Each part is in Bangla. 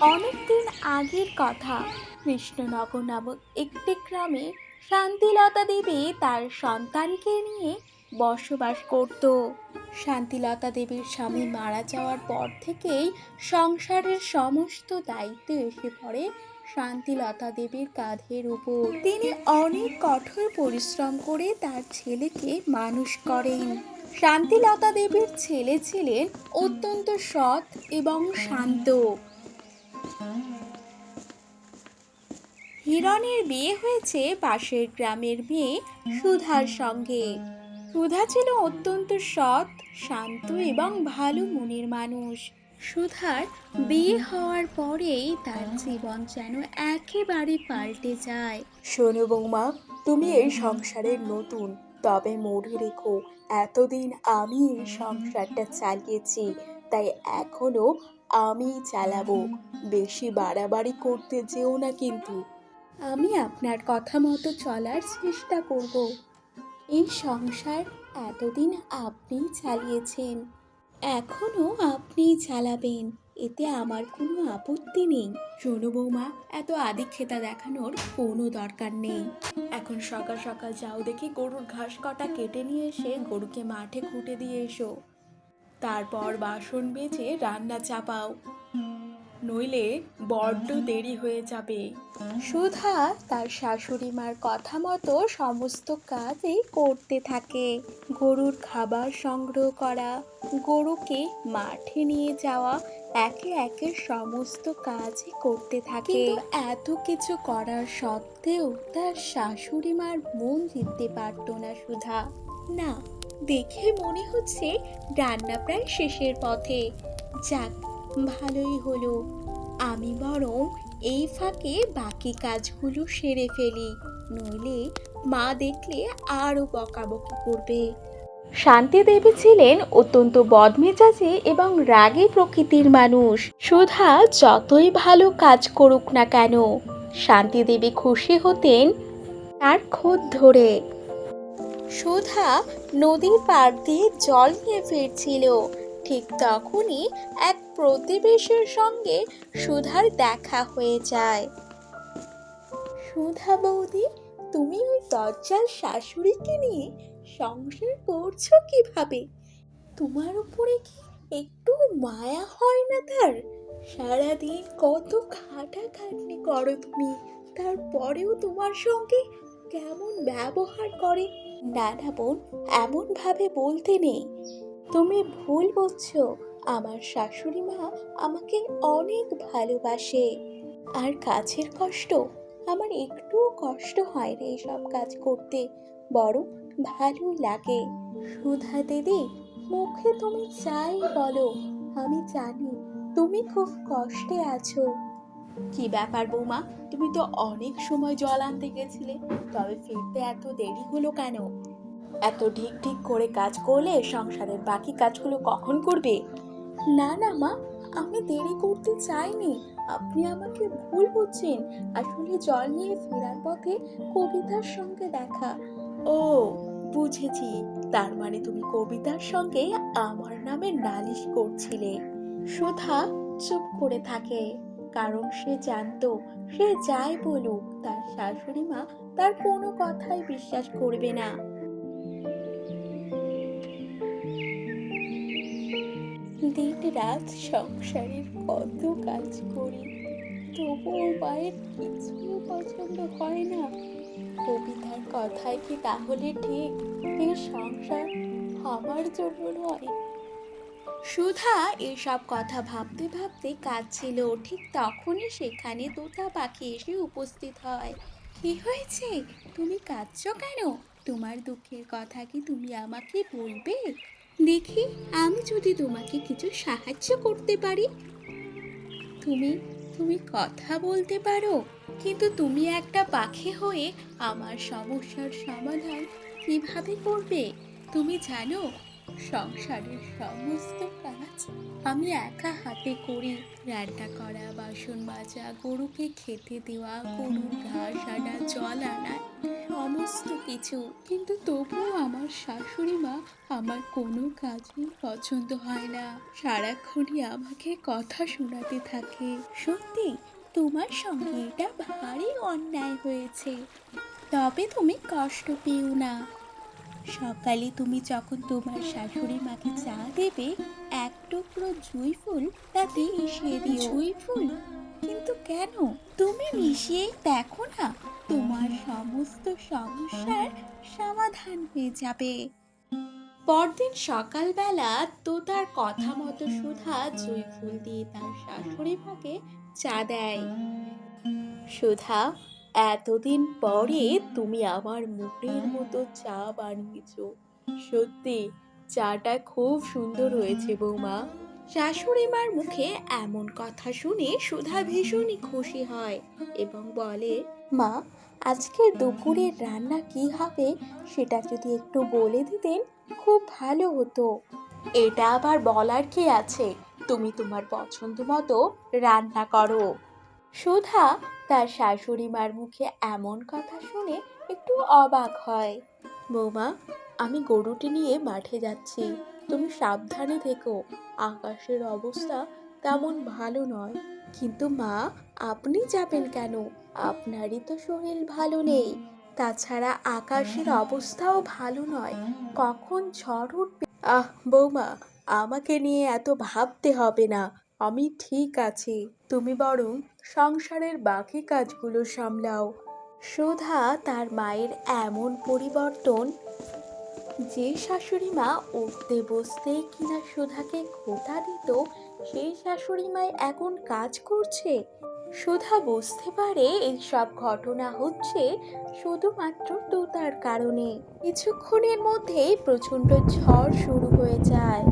অনেকদিন আগের কথা। কৃষ্ণনগর নামক একটি গ্রামে শান্তিলতা দেবী তার সন্তানকে নিয়ে বসবাস করত। শান্তিলতা দেবীর স্বামী মারা যাওয়ার পর থেকেই সংসারের সমস্ত দায়িত্ব এসে পড়ে শান্তিলতা দেবীর কাঁধের উপর। তিনি অনেক কঠোর পরিশ্রম করে তার ছেলেকে মানুষ করেন। শান্তিলতা দেবীর ছেলে ছিলেন অত্যন্ত সৎ এবং শান্ত। হিরণের বিয়ে হয়েছে পাশের গ্রামের মেয়ে সুধার সঙ্গে। সুধা ছিল অত্যন্ত সৎ, শান্ত এবং ভালো মনের মানুষ। সুধার বিয়ে হওয়ার পরেই তার জীবন যেন একেবারে পাল্টে যায়। শোনো বৌমা, তুমি এই সংসারের নতুন। তবে মনে রেখো, এতদিন আমি এই সংসারটা চালিয়েছি, তাই এখনও আমি চালাবো। বেশি বাড়াবাড়ি করতে যেও না কিন্তু। আমি আপনার কথা মতো চলার চেষ্টা করব। এই সংসার এতদিন আপনি চালিয়েছেন, এখনও আপনি চালাবেন। এতে আমার কোনো আপত্তি নেই। শোনো বৌমা, এত আদিক্ষেতা দেখানোর কোনো দরকার নেই। এখন সকাল সকাল যাও দেখি গরুর ঘাস কটা কেটে নিয়ে এসে গরুকে মাঠে খুঁটে দিয়ে এসো। তারপর বাসন বেজে রান্না চাপাও। নইলে বড্ড দেরি হয়ে যাবে। সুধা তার শাশুড়ি মার কথা মতো সমস্ত কাজই করতে থাকে। গরুর খাবার সংগ্রহ করা, গরুকে মাঠে নিয়ে যাওয়া, একে একে সমস্ত কাজই করতে থাকে। এত কিছু করার সত্ত্বেও তার শাশুড়ি মার মন জিততে পারতো না সুধা। না, দেখে মনে হচ্ছে রান্না প্রায় শেষের পথে। যাক ভালোই হলো। আমি বরং এই ফাঁকে বাকি কাজগুলো সেরে ফেলি, নইলে মা দেখলে আরও বকাবকি করবে। শান্তি দেবী ছিলেন অত্যন্ত বদমেজাজি এবং রাগী প্রকৃতির মানুষ। সুধা যতই ভালো কাজ করুক না কেন, শান্তি দেবী খুশি হতেন তার খোঁজ ধরে। সুধা নদীর পাড় দিয়ে জল নিয়ে ফিরছিল। ঠিক তখনই এক প্রতিবেশীর সঙ্গে সুধার দেখা হয়ে যায়। সুধা বৌদি, তুমি ওই দজ্জাল শাশুড়িকে নিয়ে সংসার করছ কীভাবে? তোমার উপরে কি একটু মায়া হয় না তার? সারাদিন কত খাটাখাটনি করো তুমি, তারপরেও তোমার সঙ্গে কেমন ব্যবহার করে? না না বোন এমনভাবে বলতে নেই। তুমি ভুল বুঝছ আমার শাশুড়ি মা আমাকে অনেক ভালোবাসে। আর কাছের কষ্ট, আমার একটুও কষ্ট হয় রে এসব কাজ করতে, বরং ভালো লাগে। সুধা দিদি, মুখে তুমি চাই বলো, আমি জানি তুমি খুব কষ্টে আছো। কি ব্যাপার বৌমা, তুমি তো অনেক সময় জল আনতে গেছিলে, তবে ফিরতে এত দেরি হলো কেন? এত ঢিক ঢিক করে কাজ করলে সংসারের বাকি কাজগুলো কখন করবে? না না, মা, আমি দেরি করতে চাইনি। আপনি আমাকে ভুল বুঝছেন। আসলে জল নিয়ে ফেরার পথে কবিতার সঙ্গে দেখা। ও, বুঝেছি। তার মানে তুমি কবিতার সঙ্গে আমার নামে নালিশ করছিলে। সুধা চুপ করে থাকে। কারণ সে জানতো, সে যাই বলুক, তার শাশুড়ি মা তার কোনো কথাই বিশ্বাস করবে না। দিন রাত সংসারের কত কাজ করি, তবুও মায়ের কিছুই পছন্দ হয় না। কবিতার কথাই কি তাহলে ঠিক এই সংসার আমার জন্য নয়? সুধা এসব কথা ভাবতে ভাবতে কাঁদছিল। ঠিক তখনই সেখানে তোতা পাখি এসে উপস্থিত হয়। কি হয়েছে? তুমি কাঁদছো কেন? তোমার দুঃখের কথা কি তুমি আমাকে বলবে? দেখি আমি যদি তোমাকে কিছু সাহায্য করতে পারি। তুমি তুমি কথা বলতে পারো, কিন্তু তুমি একটা পাখি হয়ে আমার সমস্যার সমাধান কীভাবে করবে? তুমি জানো, সংসারের সমস্ত কাজ আমি একা হাতে করি। রান্না করা, বাসন মাজা, গরুকে খেতে দেওয়া, গরুর ঘাস আনা, জল আনা সমস্ত কিছু। কিন্তু তবুও আমার শাশুড়ি মা আমার কোনো কাজই পছন্দ হয় না। সারাক্ষণই আমাকে কথা শোনাতে থাকে। সত্যি, তোমার সঙ্গে এটা ভারী অন্যায় হয়েছে। তবে তুমি কষ্ট পেও না। সকালে তুমি যখন তোমার শাশুড়ি মাকে চা দেবে, এক টুকরো জুঁই ফুল তাতে মিশিয়ে দিও। জুঁই ফুল? কিন্তু কেন? তুমি মিশিয়ে দেখো না, তোমার সমস্ত সমস্যার সমাধান হয়ে যাবে। পরদিন সকালবেলা তো তার কথা মতো সুধা জুঁই ফুল দিয়ে তার শাশুড়ি মাকে চা দেয়। সুধা, এতদিন পরে তুমি আমার মুখের মতো চা বানিয়েছো। সত্যি, চাটা খুব সুন্দর হয়েছে বৌমা। শাশুড়ি মার মুখে এমন কথা শুনে সুধা ভীষণই খুশি হয় এবং বলে, মা, আজকের দুপুরের রান্না কি হবে সেটা যদি একটু বলে দিতেন, খুব ভালো হতো। এটা আবার বলার কি আছে? তুমি তোমার পছন্দ মতো রান্না করো। সুধা তার শাশুড়ি মার মুখে এমন কথা শুনে একটু অবাক হয়। বৌমা, আমি গরুটি নিয়ে মাঠে যাচ্ছি। তুমি সাবধানে থেকো। আকাশের অবস্থা তেমন ভালো নয়। কিন্তু মা, আপনি যাবেন কেন? আপনারই তো শরীর ভালো নেই। তাছাড়া আকাশের অবস্থাও ভালো নয়। কখন ঝড় উঠবে? আহ, বৌমা, আমাকে নিয়ে এত ভাবতে হবে না। আমি ঠিক আছি। তুমি বরং সংসারের বাকি কাজগুলো সামলাও। সুধা তার মায়ের এমন পরিবর্তন যে শাশুড়ি মা উঠতে বসতেই কিনা সুধাকে খোটা দিত সেই শাশুড়ি মাই এখন কাজ করছে। সুধা বুঝতে পারে এই সব ঘটনা হচ্ছে শুধুমাত্র তোতার কারণে। কিছুক্ষণের মধ্যেই প্রচণ্ড ঝড় শুরু হয়ে যায়।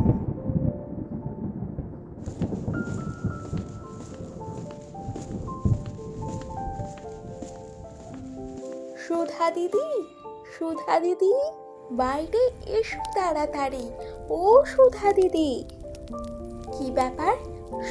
সুধা দিদি? সুধা দিদি? বাইরে এসো তাড়াতাড়ি। ও সুধা দিদি। কি ব্যাপার?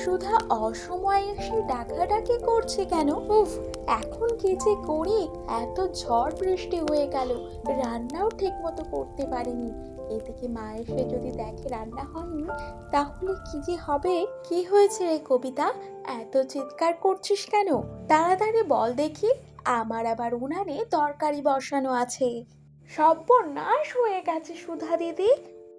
সুধা অসময়ে এসে ডাকাডাকি করছে কেন? উফ, এখন কি যে করি? এত ঝড় বৃষ্টি হয়ে গেল। রান্নাও ঠিক মতো করতে পারিনি। এদিকে মা এসে যদি দেখে রান্না হয়নি, তাহলে কি যে হবে? কি হয়েছে রে কবিতা? এত চিৎকার করছিস কেন? তাড়াতাড়ি বল দেখি। আমার আবার উনানে তরকারি বসানো আছে। সর্বনাশ হয়ে গেছে সুধা দিদি।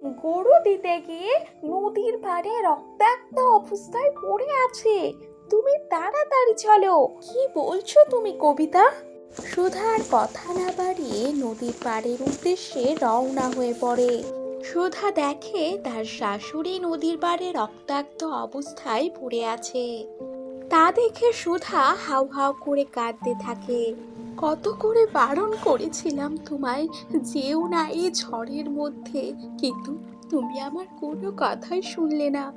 গরু দিতে গিয়ে নদীর পাড়ে রক্তাক্ত অবস্থায় পড়ে আছে। তুমি তাড়াতাড়ি চলো। কি বলছো তুমি কবিতা? সুধার কথা না বাড়িয়ে নদীর পাড়ের উদ্দেশ্যে রওনা হয়ে পড়ে। সুধা দেখে তার শাশুড়ি নদীর পাড়ে রক্তাক্ত অবস্থায় পড়ে আছে। তা দেখে সুধা হাউ হাউ করে কাঁদতে থাকে। কত করে বারণ করেছিলাম তোমায় যেও না এই ঝড়ের মধ্যে। কিন্তু তুমি আমার কোনো কথাই শুনলে না।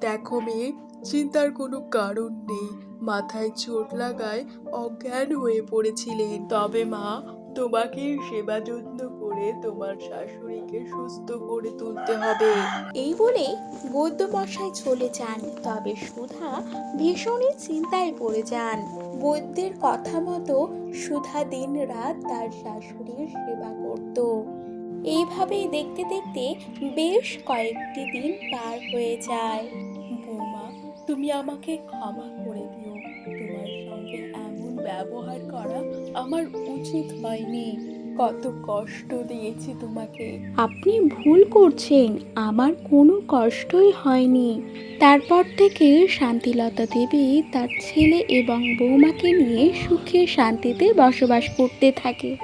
দেখো মেয়ে চিন্তার কোনো কারণ নেই। মাথায় চোট লাগায় অজ্ঞান হয়ে পড়েছিলেন তবে মা তোমাকে সেবা যত্ন করে তোমার শাশুড়িকে সুস্থ করে তুলতে হবে। এই বলে বৈদ্যমশাই চলে যান। তবে সুধা ভীষণই চিন্তায় পড়ে যান। বৈদ্যের কথা মতো সুধা দিন রাত তার শাশুড়ির সেবা করত। এইভাবেই দেখতে দেখতে বেশ কয়েকটি দিন পার হয়ে যায়। বৌমা, তুমি আমাকে ক্ষমা করে দিও। তোমার সঙ্গে এমন ব্যবহার করা আমার উচিত হয়নি। কত কষ্ট দিয়েছি তোমাকে। আপনি ভুল করছেন, আমার কোনো কষ্টই হয়নি। তারপর থেকে শান্তিলতা দেবী তার ছেলে এবং বৌমাকে নিয়ে সুখে শান্তিতে বসবাস করতে থাকে।